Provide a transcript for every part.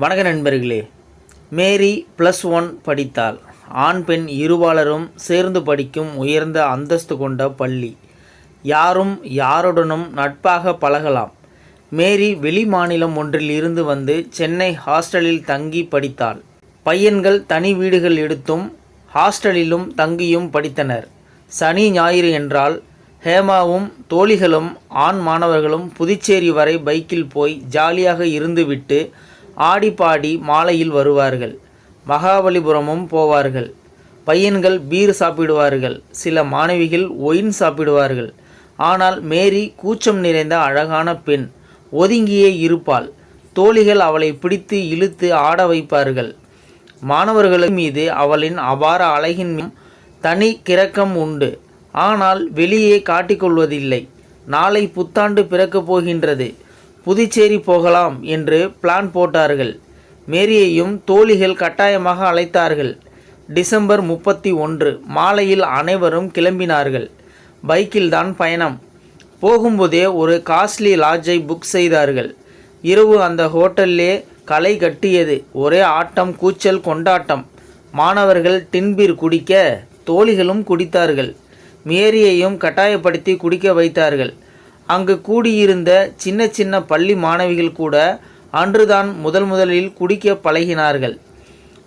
வணக்க நண்பர்களே மேரி plus one படித்தாள் ஆண் பெண் இருபாலரும் சேர்ந்து படிக்கும் உயர்ந்த அந்தஸ்து கொண்ட பள்ளி. யாரும் யாருடனும் நட்பாக பழகலாம். மேரி வெளி மாநிலம் ஒன்றில் இருந்து வந்து சென்னை ஹாஸ்டலில் தங்கி படித்தாள். பையன்கள் தனி வீடுகள் எடுத்தும் ஹாஸ்டலிலும் தங்கியும் படித்தனர். சனி ஞாயிறு என்றால் ஹேமாவும் தோழிகளும் ஆண் மாணவர்களும் புதுச்சேரி வரை பைக்கில் போய் ஜாலியாக இருந்துவிட்டு ஆடி பாடி மாலையில் வருவார்கள். மகாபலிபுரமும் போவார்கள். பையன்கள் பீர் சாப்பிடுவார்கள். சில மாணவிகள் ஒயின் சாப்பிடுவார்கள். ஆனால் மேரி கூச்சம் நிறைந்த அழகான பெண். ஒதுங்கியே இருப்பாள். தோழிகள் அவளை பிடித்து இழுத்து ஆட வைப்பார்கள். மாணவர்கள் மீது அவளின் அபார அழகின் தனி கிறக்கம் உண்டு. ஆனால் வெளியே காட்டிக்கொள்வதில்லை. நாளை புத்தாண்டு பிறக்கப் போகின்றது. புதுச்சேரி போகலாம் என்று பிளான் போட்டார்கள். மேரியையும் தோழிகள் கட்டாயமாக அழைத்தார்கள். டிசம்பர் முப்பத்தி ஒன்று மாலையில் அனைவரும் கிளம்பினார்கள். பைக்கில்தான் பயணம். போகும்போதே ஒரு காஸ்ட்லி லாட்ஜை புக் செய்தார்கள். இரவு அந்த ஹோட்டல்லே களை கட்டியது. ஒரே ஆட்டம் கூச்சல் கொண்டாட்டம். மாணவர்கள் டின்பீர் குடிக்க தோழிகளும் குடித்தார்கள். மேரியையும் கட்டாயப்படுத்தி குடிக்க வைத்தார்கள். அங்கு கூடியிருந்த சின்ன சின்ன பள்ளி மாணவிகள் கூட அன்றுதான் முதல் முதலில் குடிக்க பழகினார்கள்.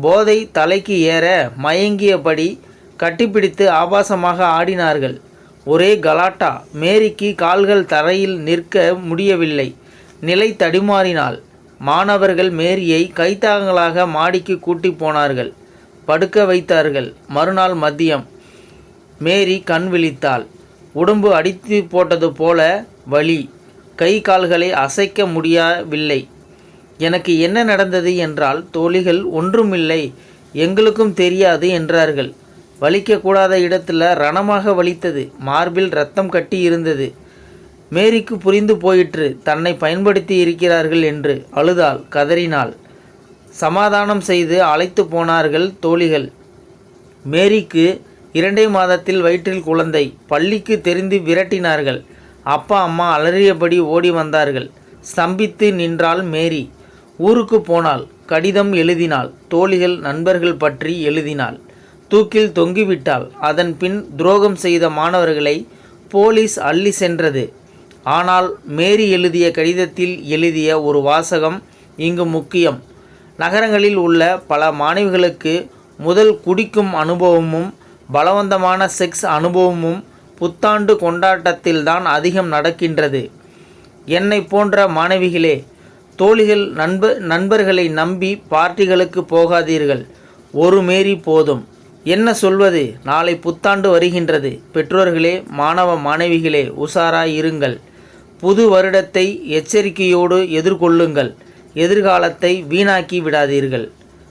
போதை தலைக்கு ஏற மயங்கியபடி கட்டிப்பிடித்து ஆபாசமாக ஆடினார்கள். ஒரே கலாட்டா மேரிக்கு கால்கள் தரையில் நிற்க முடியவில்லை. நிலை தடுமாறினாள். மாணவர்கள் மேரியை கைத்தாங்களாக மாடிக்கு கூட்டி போனார்கள். படுக்க வைத்தார்கள். மறுநாள் மதியம் மேரி கண் விழித்தாள். உடம்பு அடித்து போட்டது போல வலி. கை கால்களை அசைக்க முடியவில்லை. எனக்கு என்ன நடந்தது என்றால் தோழிகள் ஒன்றுமில்லை எங்களுக்கும் தெரியாது என்றார்கள். வலிக்கக்கூடாத இடத்துல ரணமாக வலித்தது. மார்பில் ரத்தம் கட்டி இருந்தது. மேரிக்கு புரிந்து போயிற்று. தன்னை பயன்படுத்தி இருக்கிறார்கள் என்று அழுதாள் கதறினாள். சமாதானம் செய்து அழைத்து போனார்கள் தோழிகள். மேரிக்கு இரண்டே மாதத்தில் வயிற்றில் குழந்தை. பள்ளிக்கு தெரிந்து விரட்டினார்கள். அப்பா அம்மா அலறியபடி ஓடி வந்தார்கள். ஸ்தம்பித்து நின்றாள் மேரி. ஊருக்கு போனாள். கடிதம் எழுதினாள். தோழிகள் நண்பர்கள் பற்றி எழுதினாள். தூக்கில் தொங்கிவிட்டாள். அதன் பின் துரோகம் செய்த மாணவர்களை போலீஸ் அள்ளி சென்றது. ஆனால் மேரி எழுதிய கடிதத்தில் எழுதிய ஒரு வாசகம் இங்கு முக்கியம். நகரங்களில் உள்ள பல மாணவிகளுக்கு முதல் குடிக்கும் அனுபவமும் பலவந்தமான செக்ஸ் அனுபவமும் புத்தாண்டு கொண்டாட்டத்தில்தான் அதிகம் நடக்கின்றது. என்னை போன்ற மாணவிகளே தோழிகள் நண்ப நண்பர்களை நம்பி பார்ட்டிகளுக்கு போகாதீர்கள். ஒரு மேரி போதும். என்ன சொல்வது? நாளை புத்தாண்டு வருகின்றது. பெற்றோர்களே மாணவ மாணவிகளே உஷாராய் இருங்கள். புது வருடத்தை எச்சரிக்கையோடு எதிர்கொள்ளுங்கள். எதிர்காலத்தை வீணாக்கி விடாதீர்கள்.